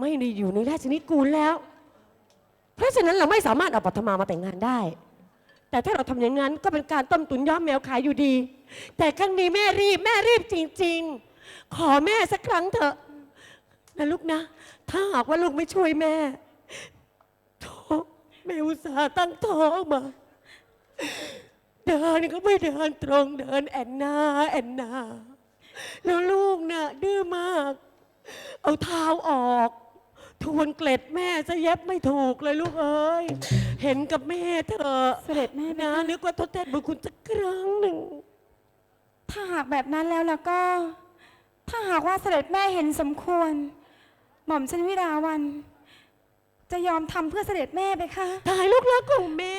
ไม่ได้อยู่ในราชนิกูลแล้ว เพราะฉะนั้นเราไม่สามารถเอาปัทมามาแต่งงานได้ แต่ถ้าเราทำอย่างนั้นก็เป็นการต้มตุ๋นย้อมแมวขายอยู่ดี แต่ครั้งนี้แม่รีบแม่รีบจริง ๆ ขอแม่สักครั้งเถอะนะลูกนะ ถ้าหากว่าลูกไม่ช่วยแม่โธ่แม่อุตส่าห์ตั้งท้องมา เดินก็ไม่เดินตรงเดินแอนนาแอนนาแล้วลูกน่ะดื้อมาก เอาเท้าออก ทวนเกล็ดแม่จะเย็บไม่ถูกเลยลูกเอ้ย เห็นกับแม่เถอะเสด็จแม่นะ นึกว่าทดแทนบุญคุณสักครั้งหนึ่ง ถ้าหากแบบนั้นแล้วแล้วก็ ถ้าหากว่าเสด็จแม่เห็นสมควร หม่อมชันวิราวัน จะยอมทำเพื่อเสด็จแม่ไปคะ ตายลูกรักของแม่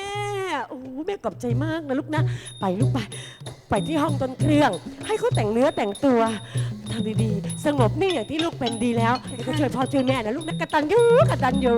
โอ้โหแม่ขอบใจมากนะลูกนะ ไปลูกไป ไปที่ห้องต้นเครื่อง ให้เขาแต่งเนื้อแต่งตัวทำดีๆสงบนิ่งอย่างที่ลูกเป็นดีแล้วเดี๋ยวก็ช่วยพ่อช่วยแม่นะลูกนะกตันยูกตันยู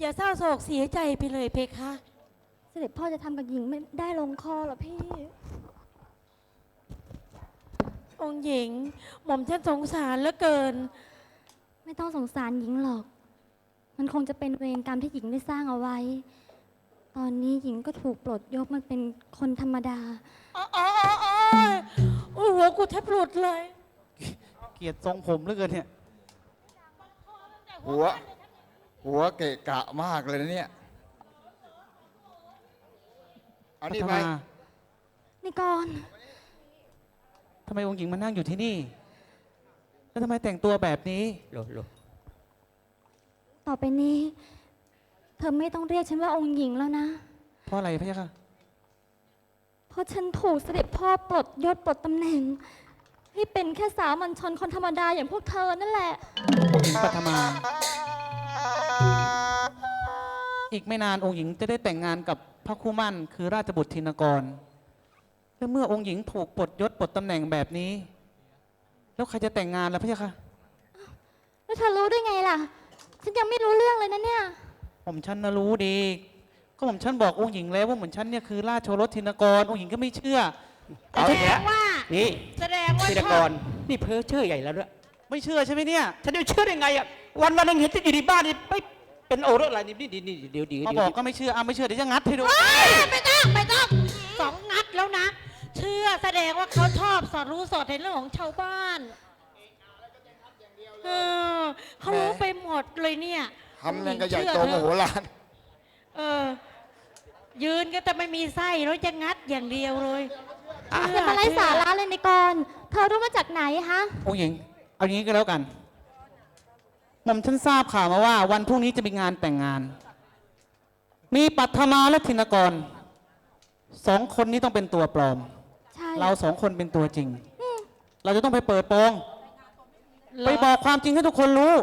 อย่าเศร้าโศกเสียใจไปเลยเพคะ เสด็จพ่อจะทำกับหญิงไม่ได้ลงคอเหรอพี่ องค์หญิง หม่อมฉันสงสารเหลือเกิน ไม่ต้องสงสารหญิงหรอก มันคงจะเป็นเวรกรรมที่หญิงได้สร้างเอาไว้ ตอนนี้หญิงก็ถูกปลดยกมันเป็นคนธรรมดา อ๋ออ๋ออ๋ออ๋อโอ้ยหัวกูแทบหลุดเลย เกลียดทรงผมเหลือเกินเนี่ย หัว หัวเกะกะมากเลยนะเนี่ย เอานี่ไปพัฒนานี่ก่อนทำไมองค์หญิงมานั่งอยู่ที่นี่ แล้วทำไมแต่งตัวแบบนี้ต่อไปนี้ เธอไม่ต้องเรียกฉันว่าองค์หญิงแล้วนะ เพราะอะไรพะยะค่ะ เพราะฉันถูกเสด็จพ่อปลดยศปลดตำแหน่ง ให้เป็นแค่สามัญชนคนธรรมดาอย่างพวกเธอนั่นแหละ องค์หญิงปัทมา อีกไม่นานองค์หญิงจะได้แต่งงานกับพระคู่มั่นคือราชบุตรธินกร และเมื่อองค์หญิงถูกปลดยศปลดตำแหน่งแบบนี้ แล้วใครจะแต่งงานล่ะพะยะค่ะแล้วเธอรู้ได้ไงล่ะ ฉันยังไม่รู้เรื่องเลยนะเนี่ย ผมฉันนะรู้ดี ก็ผมฉันบอกองค์หญิงแล้วว่าเหมือนฉันเนี่ยคือราชโอรสธินกร องค์หญิงก็ไม่เชื่อ เอาอีกแล้วว่า นี่แสดงว่าธีชรอกบรนี่เพ้อเชื่อใหญ่แล้วด้วยไม่เชื่อใช่ไหมเนี่ย ฉันจะเชื่อได้ไงอะ วันวันหนึงเห็นที่อยู่ในบ้านนี่ไม่เป็นโอรสอะไรนี่นี่นี่เดี๋ยวเดี๋ยวมาเดี๋บยวอกก็ไม่เชื่ออะไม่เชื่อเดี๋ยวจะงัดให้ดูไม่ต้องไม่ต้องสองนัดแล้วนะ เชื่อแสดงว่าเขาชอบสอดรู้สอดเห็นเรื่องของชาวบ้านเออเขารู้ไปหมดเลยเนี่ยทำนั่นก็ใหญ่โตโมโหลานเออ ยืนก็จะไม่มีไส้แล้วจะงัดอย่างเดียวเลยอย่ามาไล่สาระเลยในกรเธอรู้มาจากไหนฮะ องค์หญิง เอาอย่างนี้ก็แล้วกัน หม่อมฉันทราบข่าวมาว่า วันพรุ่งนี้จะมีงานแต่งงาน มีปัทมาและธินกรสองคนนี้ต้องเป็นตัวปลอม ใช่เราสองคนเป็นตัวจริงเราจะต้องไปเปิดโปงเหรอไปบอกความจริงให้ทุกคนรู้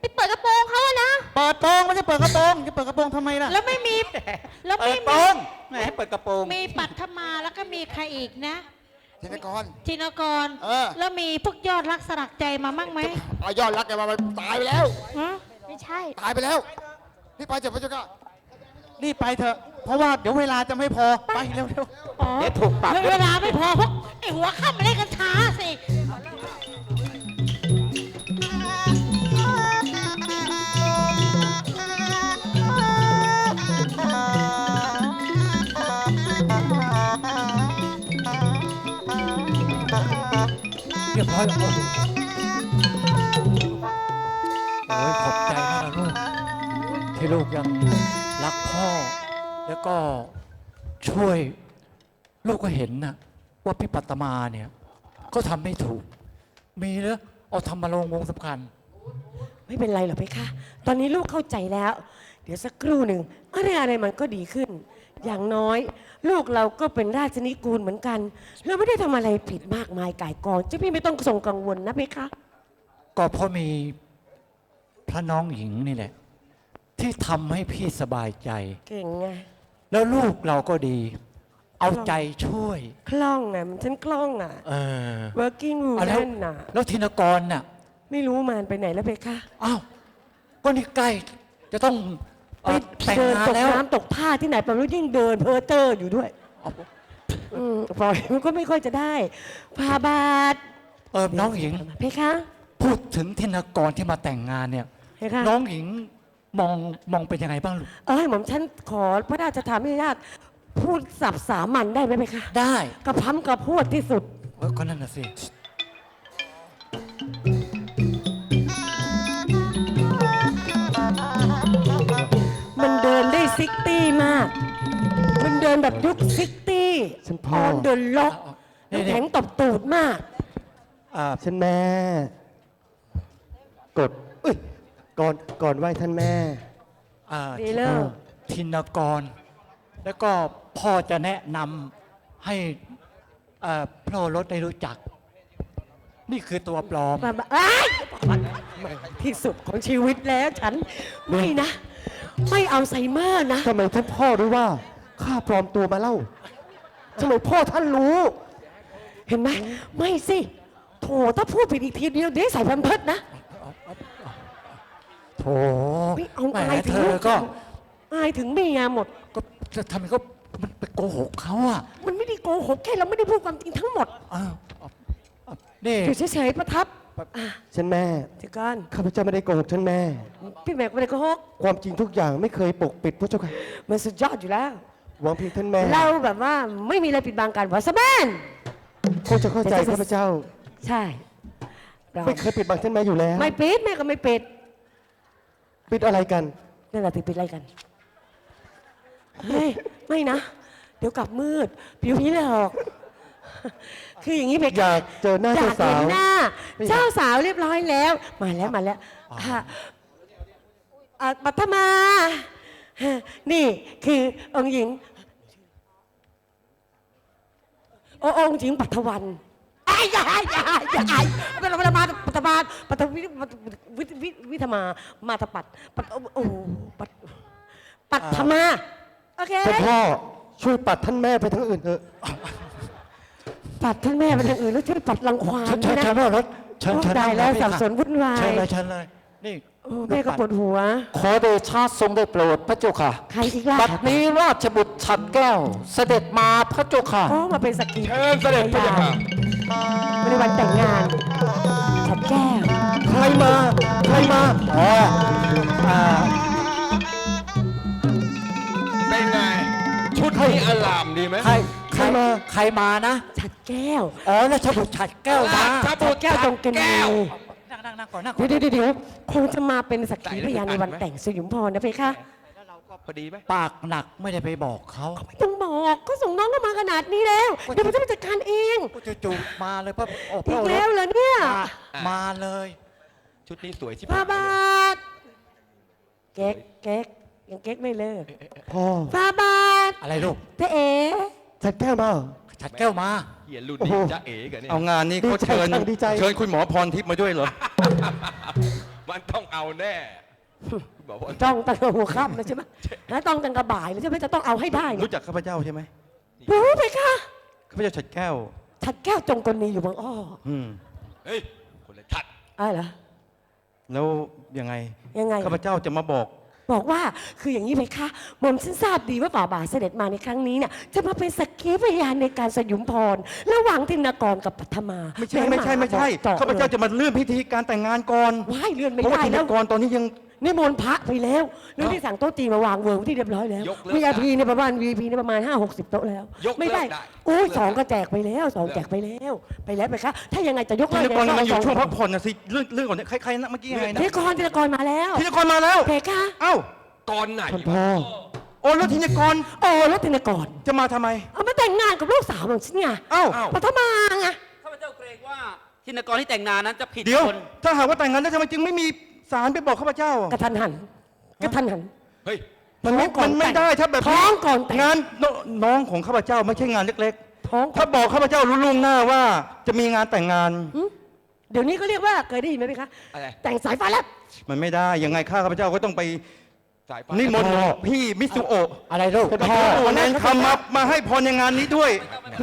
ไปเปิดกระโปรงเขาอะนะ เปิดโปงไม่ใช่เปิดกระโปรงจะเปิดกระโปรงทำไมล่ะแล้วไม่มี แล้วเปิไม่ดโปมี งแหมให้เปิดกระโปรง มีปัทมาแล้วก็มีใครอีกนะ ธินกร จินกร เออ แล้วมีพวกยอดรักสลักใจมามั่งไหมเอายอดรักแกมามันตายไปแล้ว ฮะไม่ใช่ ตายไปแล้วนี่ไปเถอะพระเจ้าค่ะรีบไปเถอะ เพราะว่าเดี๋ยวเวลาจะไม่พอ ไปเร็วอ๋อเดี๋ยวถูกปรับ เวลาไม่พอพวกไอหัวข้ามมาเล่นกันช้าสิ รียบร้อยแล้วโอ้ยขอบใจมากนะลูกที่ลูกยังรักพ่อ แล้วก็ช่วยลูกก็เห็นนะว่าพี่ปัตมาเนี่ยก็ทำไม่ถูก มีเนอะเอาทำมาลงวงสำคัญ ไม่เป็นไรหรอกเพคะ ตอนนี้ลูกเข้าใจแล้ว เดี๋ยวสักครู่หนึ่งอะไรอะไรมันก็ดีขึ้น อย่างน้อย ลูกเราก็เป็นราชนิกูลเหมือนกัน เราไม่ได้ทำอะไรผิดมากมายก่ายกองเจ้าพี่ไม่ต้องทรงกังวลนะเพคะ ก็เพราะมีพระน้องหญิงนี่แหละ ที่ทำให้พี่สบายใจ เก่งไงแล้วลูกเราก็ดี เอาใจช่วย คล่องอะมันฉันคล่องอะ เออ working เอาแล้ว woman น่ะ แล้วธินกรน่ะ ไม่รู้มันไปไหนแล้วเพคะ อ้าว ก็นี่ใกล้จะต้องเอ่อ ไปแต่งเดินงานตกแล้วน้ำตกท่าที่ไหนไปรู้ยิ่งเดินเพ้อเจออยู่ด้วยเอาอืมปล่อยมันก็ไม่ค่อยจะได้พาบาทเออน้องหญิง เพคะพูดถึงธินกรที่มาแต่งงานเนี่ย เพคะ น้องหญิงมองมองเป็นยังไงบ้างลูก เอ้ยหม่อมฉันขอพระราชทานอนุญาตพูดสับสามัญได้ไหมเพคะได้ กระพัมกระพวดที่สุด เออก็นั่นน่ะสิ ดินแบบยุคซิกตี้ฉันพ่อ ออนเดินล็อกนี่น้ำแข็งตบตูดมาก อ่าฉันแม่ กดเอ้ยก่อนก่อนไหว้ท่านแม่ อ่าดีเลิศธินกร แล้วก็พ่อจะแนะนำให้เอ่อพระโอรสได้รู้จัก นี่คือตัวปลอม มามาอ้ายที่สุดของชีวิตแล้วฉัน ไม่นะ ไม่เอาไซเมอร์นะ ทำไมท่านพ่อรู้ว่า ข้าปลอมตัวมาเล่าทำไมพ่อท่านรู้ เห็นไหมไม่สิโถถ้าพูดผิดอีกทีเดียวเดี๋ยวใส่แพมเพิร์ดนะ โถไม่เอาแหมอายถึเธงอลูกก็ อายถึงเมียหมด ก็จะทำไมก็มันไปโกหกเขาอะมันไม่ได้โกหกแค่เราไม่ได้พูดความจริงทั้งหมดอ้าวอ้าวอ้าวนี่อยู่เฉยๆประทับอะฉันแม่เดี๋ยวก่อนข้าพเจ้าไม่ได้โกหกท่านแม่ พี่แม็กไม่ได้โกหกความจริงทุกอย่างไม่เคยปกปิดพระเจ้าค่ะมันสุดยอดอยู่แล้ว หวังเพียงท่านแม่เราแบบว่าไม่มีอะไรปิดบังกันวะสแมนคงจะเข้าใจข้าพเจ้า ใช่เราไม่เคยปิดบังท่านแม่อยู่แล้ว ไม่ปิดแม่ก็ไม่ปิดปิดอะไรกันนั่นแหละถึงปิดอะไรกันเฮ้ยไม่นะ เดี๋ยวกลับมืด ผิวผีหลอก คืออย่างนี้เพอยากเจอหน้าอยาเจ้ากสาเห็นวหน้าไม่อยากเจ้าสาวเรียบร้อยแล้ว มาแล้วมาแล้วค่ะอะปัทมา นี่คือองค์หญิงโอ้องค์หญิงปัทวันไอ้ยายยายยายเวลาเวลามาปัทมาปัทวิวิวิวิธมา มาตปัดปัทโอ้ปัทปัทมา โอเคท่พ่อช่วยปัดท่านแม่ไปทั้งอื่นเถอะปัดท่านแม่ไปทางอื่นแล้วช่วยปัดรังควานเชิญเชิด้วยนะเชิญเชิญเชิญได้แล้วนั่งสับค่ะสนวุ่นวายเชิญเลยเชิญเลย นี่ โอ้แม่ก็ปวดหัว ขอเดชะทรงได้โปรดพระเจ้าค่ะ ใครอีกล่ะบัดนี้ราชบุตรฉัดแก้ว เสด็จมาพระเจ้าค่ะ ก็มาเป็นสกีเชิญเสด็จพระเจ้าค่ะในวันแต่งงานฉัดแก้วใครมา ใครมาอ๋ออ่าเป็นไง ชุดนี้อลามดีไหมใครใครใครมา ใครมานะ ฉัดแก้วอ๋อราชบุตรฉัดแก้วมา ราชบุตรแก้วตรงกันแก้ว นั่งนั่งนั่งก่อนนั่งก่อนเดี๋ยวเดี๋ยวเดี๋ยวคงจะมาเป็นสักขีพยานในวันแต่งสยุมพรนะเพคะพอดีไหมปากหนักไม่ได้ไปบอกเขาไม่ต้องบอกก็ส่งน้องเข้ามาขนาดนี้แล้วเดี๋ยวผมจะมาจัดการเองก็จะจูบมาเลยพระโอ้พอีระกโอรแล้วสเหรอเนี่ยมามาเลย ชุดนี้สวยชิบพาหายบาทเก๊กเก๊กยังเก๊กไม่เลิกพ่อพาบาทอะไรลูกเจ๊เอ๋จัดแก้วมาเหรอ ฉัดแก้วมาเหียรุ่นโอ้นี้โหจะเอ๋กันเนี่ยเอางานนี้ดีเขาใจเชิญจังดีใจ เชิญคุณหมอพรทิพย์มาด้วยเหรอ มันต้องเอาแน่บอกว่าจ้องตั้งแต่หัวค่ำเลยใช่ไหมแล้วต้องตั้งแต่บ่ายเลยใช่ไหมจะต้องเอาให้ได้เนี่ยรู้จักข้าพเจ้าใช่ไหมรู้ไหมคะข้าพเจ้าฉัดแก้ว ฉัดแก้วจงกลนีอยู่บางอ้ออืม เฮ้ยคนละชัด อะไรเหรอแล้วยังไงยังไงข้าพเจ้าจะมาบอก บอกว่าคืออย่างนี้ไหมคะหม่อมฉันทราบดีว่าฝ่าบาทเสด็จมาในครั้งนี้เนี่ยจะมาเป็นสักขีพยานในการสยุมพร ระหว่างธินกรกับปัทมาไม่ใช่ไม่ใช่ไม่ใช่จาะข้าพเจ้าลยจะมาเลื่อนพิธีการแต่งงานก่อนว้ายเลื่อนไม่เพราะว่าได้ธินแล้วกรตอนนี้ยัง นิมนต์พระไปแล้วเรื่องที่สั่งโต๊ะจีนมาวางเวิร์กที่เรียบร้อยแล้วยกเลิกวีไอได้พีเนี่ยประมาณ VIP เนี่ยประมาณ 5 60 โต๊ะแล้ว ยกเลิกไม่ได้ได้โอ้ยยกเลิกสองได้ก็แจกไปแล้วสองแจกไปแล้ว ไปแล้วไปคะถ้ายังไงจะยกธิเลินกกรกำลังอยู่สช่วงพักผ่อนนะสิเรื่องเรื่องก่อนเนี่ยใครใครนะเมื่อกี้ยังไงนะธินกรธินกรมาแล้วธินกรมาแล้วเพคะเอ้าก่อนไหนท่านพ่อโอ้แล้วธินกรโอ้แล้วธินกรจะมาทำไม เอามาแต่งงานกับลูกสาวของฉันไงเอ้าปัทมาไงข้าพเจ้าเกรงว่าทินกรที่แต่งงานนั้นจะผิดเดี๋ยวคนถ้าหากว่าแต่งงานแล้วทำไมจึงไม่มี สารไปบอกข้าพเจ้าอะกระทันหันกระทันหัน เฮ้ย มันไม่ท้องก่อมันนไม่แต่งได้ถ้าแบบท้องก่อนแต่งงานนน้องของข้าพเจ้าไม่ใช่งานเล็กท้องๆถ้าบอกข้าพเจ้ารู้ล่วงหน้าว่า จะมีงานแต่งงานเดี๋ยวนี้ก็เรียกว่าเคยได้ยินไหมพี่คะอะไร แต่งสายฟ้าแลบมันไม่ได้ยังไงข้าข้าพเจ้าก็ต้องไปสายฟ้านิมนต์พี่มิสุโอะอะไรลูกมิสุโอะแนนคำมามาให้พรในงานนี้ด้วย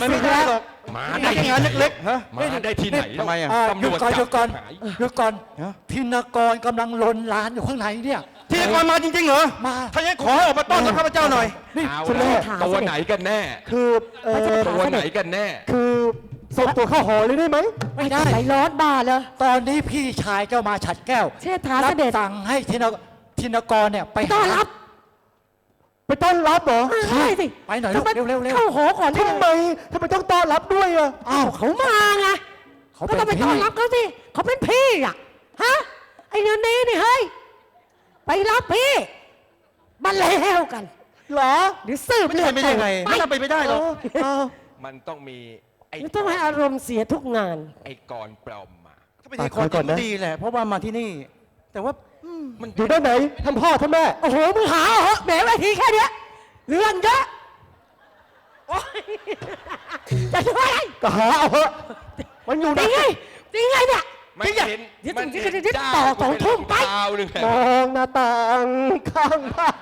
มันไม่ได้หรอก มามันได้ไม่ใช่งานเล็กๆฮะมาได้ที่ไหนทำไมอะอ่าหตำรยุดวจก่อนหยุจัดก่อนหายหยุดก่อนฮะธินกรกำลังลนลานอยู่ข้างในเนี่ยที่นครมาจริงๆเหรอมาถ้าอย่างนั้นขอให้ออกมาต้อนรับข้าพเจ้าหน่อยนี่เอาคุณแม่แล้วตัวไหนกันแน่ คือเอ่อตัวไหนกันแน่ คือส่งตัวเข้าหอเลยได้ไหมไม่ได้ใจร้อนบ้าเลยตอนนี้พี่ชายเจ้ามาฉัดแก้วเชษฐารัเสด็จสั่งให้ธินธินกรเนี่ยไปต้อนหารับ ไปต้อนรับเหรอใช่สิไปหน่อยลูกทำไมเร็วๆเร็ว เข้าหอก่อนได้ทำไมทำไมต้องต้อนรับด้วยอะอ้าวเขามาไงเขาก็เป็นต้องไปพี่ต้อนรับเขาสิเขาเป็นพี่อะฮะไอ้เนื้อนี้นี่เฮ้ยไปรับพี่มาแล้วกันเหรอเดี๋ยวสืบไม่เลืใช่อดไม่ได้ไงไปไม่น่าไปไม่ได้หรอกเออ มันต้องมีไอ้ไม่ต้องให้อารมณ์เสียทุกงาน ไอ้กรปลอมมา ถ้าไปที่คอนก่อนดีแหละ เพราะว่ามาที่นี่ แต่ว่า มันอยู่ด้านไหนท่านพ่อท่านแม่ โอ้โหมึงหาเหรอแหมเวทีแค่เนี้ยเรื่องเยอะโอ๊ยจะช่วยอะไรก็หาเอาเถอะมันอยู่จไหนริงไงจริงไงเนี่ยไม่เห็นเดี๋ยวมันเดี๋ยวเห็นเดี๋ยวเจ้าต่อสองทุ่มไปเท้าหนึ่งมองหน้าต่างข้างบ้าน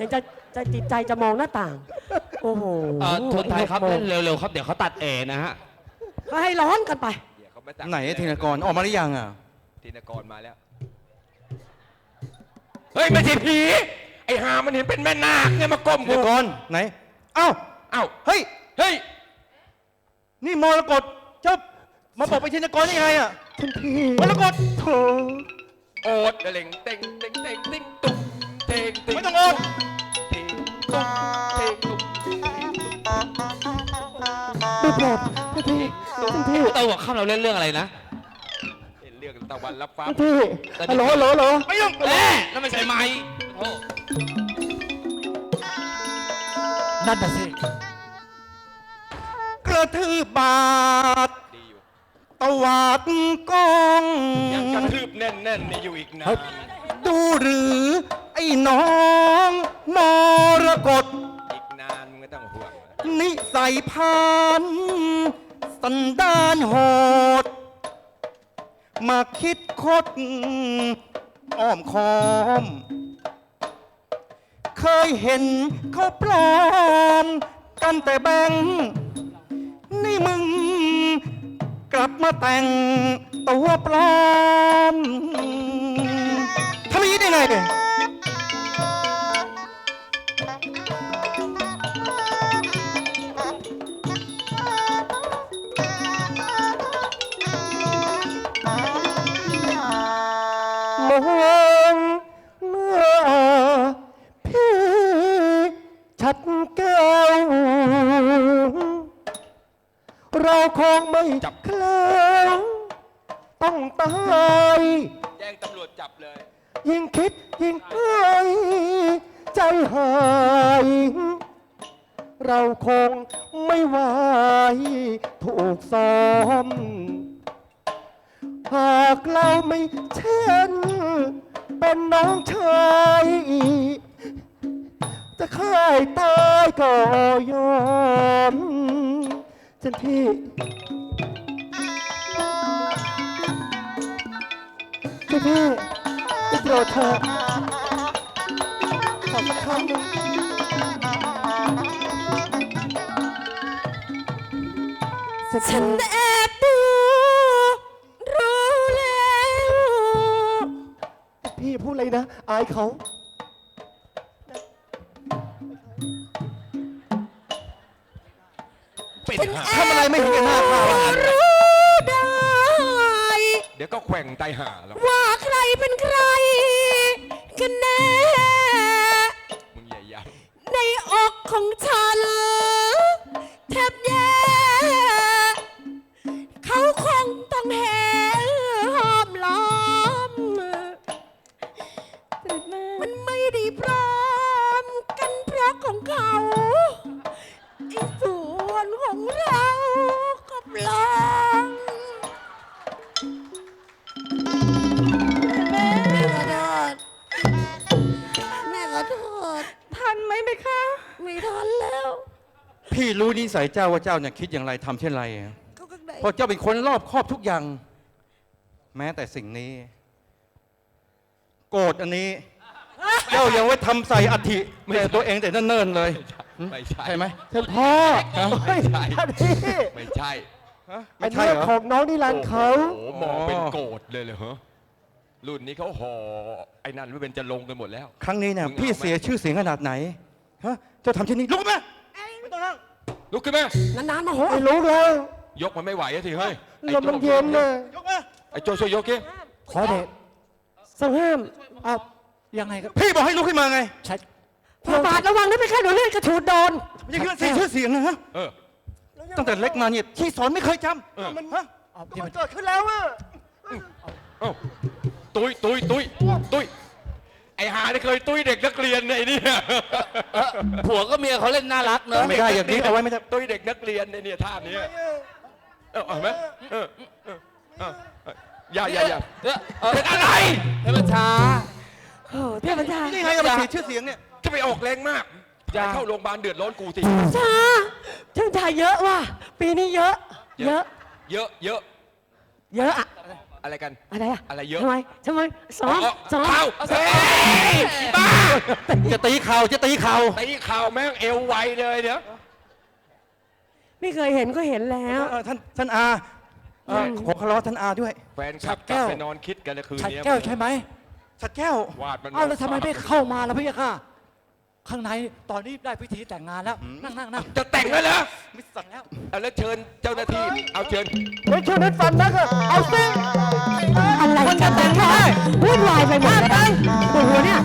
ยังจะจะจิตใจจะมองหน้าต่าง โอ้โหเอ่อทนไทยครับหกโมเล่งนเร็วๆครับเดี๋ยวเขาตัดแอร์นะฮะ ก็ให้ร้อนกันไป เดี๋ยวเขามาจับไหนธินกรออกมาหรือยังอะธินกรมาแล้ว เฮ้ยไม่ใช่ผี ไอ้หามันเห็นเป็นแม่นาคเนี่ยมาก้มธินกรไหน เอ้า เอ้าเฮ้ย เฮ้ย นี่มรกตเจ้ามาบอกไปธินกรได้ยังไงอะท่านพี่มรกตโถโอดเล่งเต็งเต็งเต็งติ๊งตุ้มเต็งติ๊งไม่ต้องโอดเต็งตุ้มเต็งตุ้มไม่ปลอดท่านพี่ท่านพี่ เตอร์บอกข้ามเราเล่นเรื่องอะไรนะเห็นเรื่อง ตะวันรับฟ้าท่านพี่ฮัลโหลฮัลโหลฮัลโหลไม่ยุ่งเอ๊ะนั่นไม่ใช่ไม้โอ้นั่นน่ะสิ กระทืบบาดดีอยู่ตวาดกองยังกระทืบแน่นๆนี่อยู่อีกนานดูหรือ ไอ้น้องมรกตอีกนานมึงไม่ต้องห่วงนิสัยพาน สันดานโหด มาคิดคดอ้อมคอม เคยเห็นเขาปลอม กันแต่แบงนี่มึง กลับมาแต่งตัวปลอมทำอย่างนี้ได้ไงเนี่ย ต้องตาย แจ้งตำรวจจับเลย ยิ่งคิดยิ่งหายใจหาย เราคงไม่ไหวถูกซ้อม หากเราไม่เช่น เป็นน้องชาย จะค่ายตายก็ยอมฉัน พี่พี่พี่พี่โปรดเธอะขอสักครั้งหนึ่งเสร็จฉันแล้วแอบดูรู้แล้วพี่พูดอะไรนะ อายเขาเป็นหาทำอะไรไม่เห็นแก่หน้าข้ารู้ได้ เดี๋ยวก็แขว่งไตหาแล้ว ว่าใคร เป็นใคร กันแน่ มึงอย่าย้ในอกของฉัน รู้นิสัยเจ้าว่าเจ้าเนี่ยคิดอย่างไรทำเช่นไรอะเพราะเจ้าเป็นคนรอบครอบทุกอย่าง แม้แต่สิ่งนี้ โกรธอันนี้ เจ้ายังไว้ทำใส่อัฐิแต่ตัวเองแต่เนิ่นๆเลยไม่ใช่ ใช่ไหมเชิญพ่อไม่ใช่ ท่านพี่ไม่ใช่ฮะเป็ไม่นใช่เรื่องเหรอ ของน้องนิรันดร์เขา โอ้โหมองเป็นโกรธเลยเหรอฮะรุ่นนี้เขาห่อไอ้นั่นไม่เป็นจะลงกันหมดแล้ว ครั้งนี้เนี่ยมึงเอาพี่ไหม เสียชื่อเสียงขนาดไหน ฮะเจ้าทำเช่นนี้ลุกขึ้นมาไม่ต้องนั่งลุกขึ้นมานานๆมาโหไม่รู้แล้วยกมันไม่ไหวอะสิเฮ้ยไอ้ลมมันเย็นนะยกมาไอ้โจช่วยยกดิขอเดชทรงห้ามเอายังไงครับพี่บอกให้ลุกขึ้นมาไงใช้พระบาทระวังนะไม่แค่หนูเลื่อนกระฉูดโดนไม่ใช่เพื่อนเสียชื่อเสียงนะฮะเออตั้งแต่เล็กมาเนี่ยที่สอนไม่เคยจเออำมันฮะเอาที่มันเกิดขึ้นแล้วอะเอ้าตุ้ยตุ้ยตุ้ยตุ้ย ไอ้หาที่เคยตุ้ยเด็กนักเรียนเนี่ยไอ้เนี่ยผัวก็เมียเขาเล่นน่ารักเนอะไม่ได้อย่างนี้เอาไว้ไม่ได้ตุ้ยเด็กนักเรียนเนี่ยท่านี้เออเอาไหมเออเออเออเอออย่าอย่าอย่าเออเออเป็นอะไรให้มันช้าโอ้เทพเจ้านี่ไงเราเสียชื่อเสียงเนี่ยจะไปออกแรงมากอย่าเข้าโรงพยาบาลเดือดร้อนกูสิจ้าช่างชายเยอะว่ะปีนี้เยอะ เยอะ เยอะ เยอะ เยอะอะ อะไรกัน อะไรอะอะไรเยอะ ทำไมทำไมสองสองเข่าเฮ้ยบ้าจะตีเข่าจะตีเข่าตีเข่าแม่งเอวไวเลยเดี๋ยวไม่เคยเห็นก็เห็นแล้ว เออท่านท่านอาเอ่อขอคารวะท่านอาด้วย แฟนขับกลับไปนอนคิดกันในคืนชัดนี้แก้วใช่ไหมสัตว์แก้ววาดมันเอาแล้วทำไมไม่เข้ามาล่ะพี่ยะค่ะ ข้างในตอนนี้ได้พิธีแต่งงานแล้ว นั่งนั่งนั่งจะแต่งแล้วเหรอมิสันแล้วเอาแล้วเชิญเจ้าหน้าที่ เอาเชิญเฮ้ยช่วยนัดฟันนะก็เอาสิอะไรกันแต่งงานวุ่นวายไปหมดเลยโอ้โหเนี่ย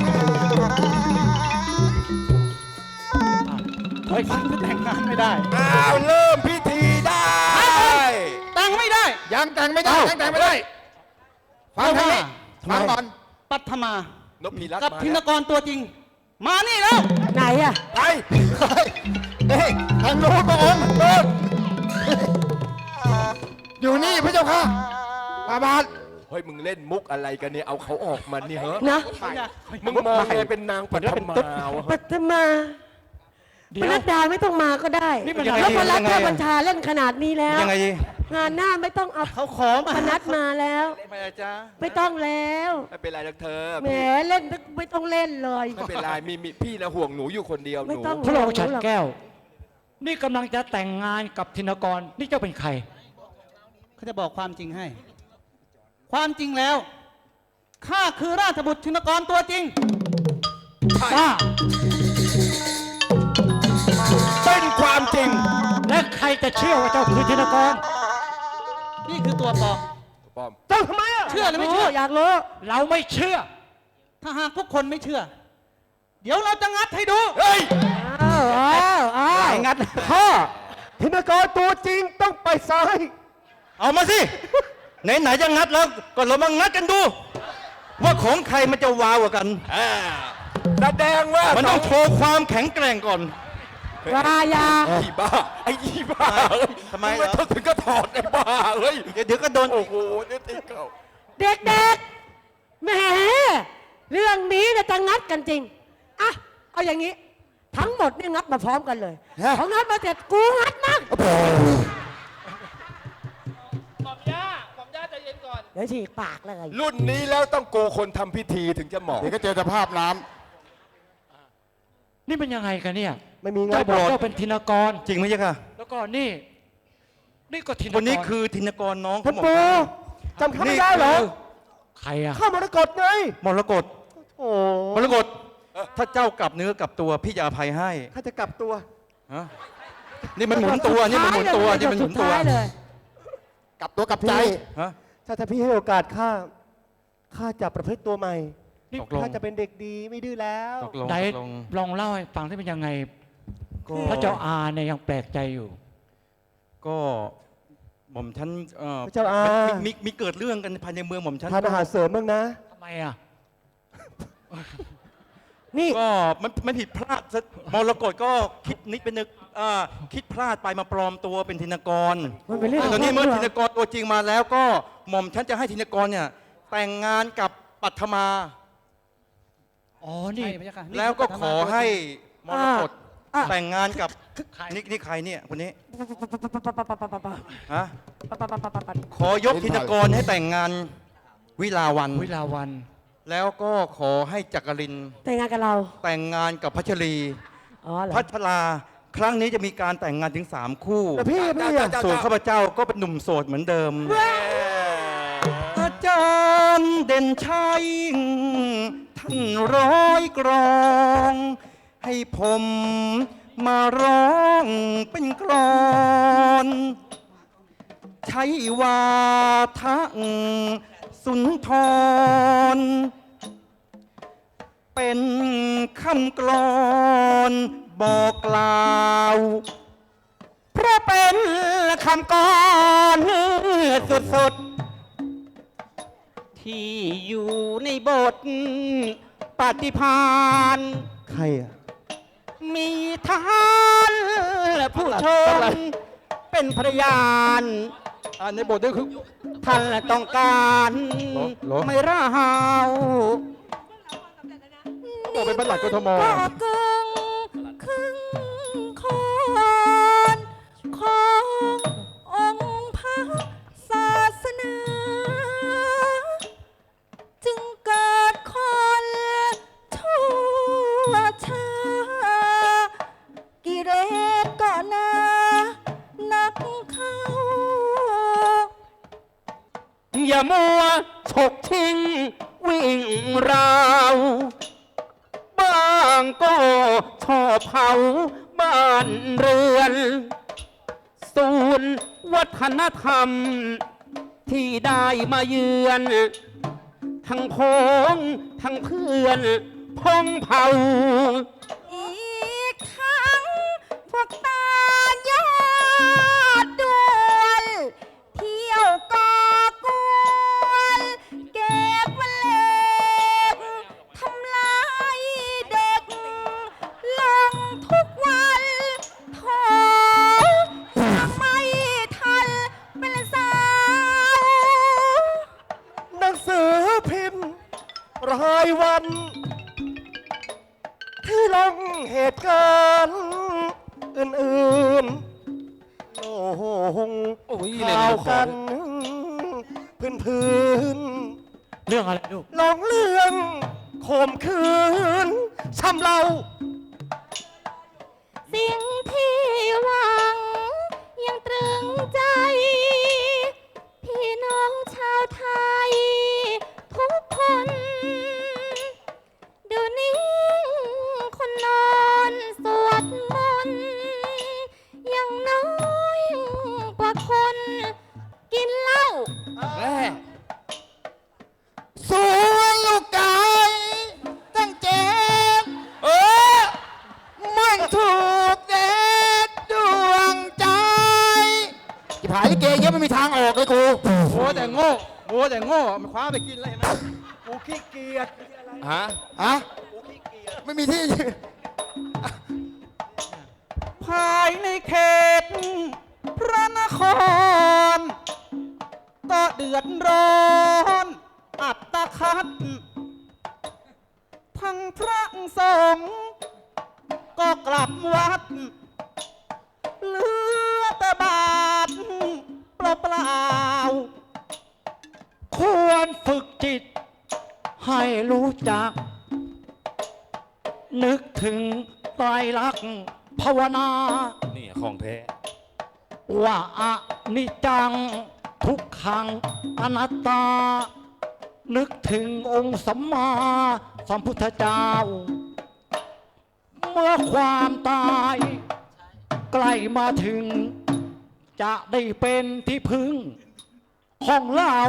เฮ้ยฟังจะแต่งงานไม่ได้อ้าวเริ่มพิธีได้ แต่งไม่ได้ ยังแต่งไม่ได้ยังแต่งไม่ได้ฟังทางนี้ฟังก่อนปัทมานพพีรัตน์กับมาธินแล้วกรตัวจริง มานี่แล้ว ไหนอะไปเฮ้ยทางโน้นพระองค์โน้นอยู่นี่พระเจ้าค่ะพระบาทเฮ้ย มึงเล่นมุกอะไรกันเนี่ย เอาเขาออกมานี่เหรอนะมึงมองไงเป็นนางปัทมาวะปัทมาเดี๋ปยวนัดดาไม่ต้องมาก็ได้นี่มันแล้วยังไงพระรัตยังไงเทพบัญชาเล่นขนาดนี้แล้ว ยังไงดี งานหน้าไม่ต้องเอาเขาขอมาปนัดมาแล้ว ไม่ได้จ้าไม่ต้องแล้วไม่เป็นไรหรอกเธอแหมเล่นไม่ต้องเล่นเลยไม่เป็นไรมีมีพี่นะห่วงหนูอยู่คนเดียวหไม่นูต้องพระองค์ชัดแก้ว นี่กำลังจะแต่งงานกับธินกร นี่เจ้าเป็นใคร เขาจะบอกความจริงให้ ความจริงแล้วข้าคือราชบุตรธินกรตัวจริง ป้า เป็นความจริง และใครจะเชื่อว่าเจ้าคือธินกร นี่คือตัวปลอมปอม เจ้าทำไมอะเชื่อหรือไม่เชื่ออยากรู้เราไม่เชื่อ ถ้าหากทุกคนไม่เชื่อ เดี๋ยวเราจะงัดให้ดู เฮ้ย อ้าวอ้าวอ้าวงัดพ่อธินกรตัวจริงต้องไปซ้าย เอามาสิ ไหนๆจะงัดแล้ว ก็เรามางัดกันดู ว่าของใครมันจะว้าวกว่ากันอ่าแสดงว่ามันต้องโชว์ความแข็งแกร่งก่อน วายา ไอ้บ้า ไอ้ยี่บ้าเอ้ยทำไมเหรองต้องถึงก็ถอดไอ้บ้าเฮ้ยเดี๋ยวเดี๋ยวก็โดนโอ้โหเนี่ยตีเข่าเด็กๆ แหม เรื่องนี้เนี่ยจะงัดกันจริง อะ เอาอย่างนี้ ทั้งหมดเนี่ยงัดมาพร้อมกันเลยพองัดมาเสร็จกูงัดมั่งเดี๋ยวฉีกปากเลย รุ่นนี้แล้วต้องโกคนทำพิธีถึงจะเหมาะเดี๋ยวก็เจอสภาพน้นี่เป็นยังไงกันเนี่ยำ ไม่มีเงิเจ้านบอกเจ้าเป็นธินกร จริงไหมเจ๊ค่ะแล้วก็นี่ นี่ก็ธินกรคนนี้คือธินกรน้องท่านหม่อปูมจำเขาไม่ได้เหรอใครอะข้ามรกตไงมรกตโอ้มรกตถ้าเจ้ากลับเนื้อกลับตัวพี่จะอภัยให้ข้าจะกลับตัวฮะนี่มันหมุนตัวนี่มันหมุนตัวนี่มันหมุนตัวสุดท้ายเลยกลับตัวกลับใจฮะถ้าถ้าพี่ให้โอกาสข้าข้าจะประพฤติตัวใหม่นี่ตกลงข้าจะเป็นเด็กดีไม่ดื้อแล้วตกลงไหนตกลงลองเล่าให้ฟังที่เป็นยังไง ก็พระเจ้าอาเนี่ยยังแปลกใจอยู่ ก็หม่อมฉันเอ่อพระเจ้าอามีมีเกิดเรื่องกันภายในเมืองหม่อมฉันทานอาหารเสริมบ้างนะ ทำไมอะนี่ ก็มันมันผิดพลาดซะมรกตก็คิดนิดเป็นนึกอ่าคิดพลาดไปมาปลอมตัวเป็นธินกรมันเป็นเรื่องแต่ตอนนี้ขงเมื่อครบธินกรตัวจริงมาแล้ว ก็หม่อมฉันจะให้ธินกรเนี่ยแต่งงานกับปัทมา อ๋อนี่แล้วก็ขอให้มรกตอ่ะ แต่งงานกับนี่นี่ใครเนี่ยคนนี้ฮะขอยกธินกรให้แต่งงานวิลาวัน วิลาวัน แล้วก็ขอให้จักรินแต่งงานกับเรา แต่งงานกับพัชรี อ๋อเหรอพัชรา ครั้งนี้จะมีการแต่งงานถึง 3 คู่ แต่พี่พี่อะส่วนข้าพเจ้าก็เป็นหนุ่มโสดเหมือนเดิม อาจารย์เด่นชัยท่านร้อยกรอง ให้ผมมาร้องเป็นกรอน ใช้วาทะสุนทร เป็นคำกลอนบอกกล่าวเพราะเป็นคำกลอนสุดๆ ที่อยู่ในบทปฏิพานใครอะ มีทหารและผู้ชมเป็นพยานอ่าในบทด้วยคือ ท่านต้องการเหรอ ไม่ร้าว บอกเป็นประหลัดกทม ก็กึ่ำที่ได้มาเยือน ทั้งพ้งทั้งเพื่อนพ้องเผา ดือดร้อน อับตะคัด ทั้งพระสงฆ์ก็กลับวัด เหลือแต่บาทเปล่าๆควรฝึกจิต ให้รู้จัก นึกถึงไตรลักษณ์ภาวนา นี่ของแท้ว่าอะนิจจัง ทุกขังอนัตตา นึกถึงองค์สัมมาสัมพุทธเจ้า เมื่อความตายใกล้มาถึง จะได้เป็นที่พึ่งของเรา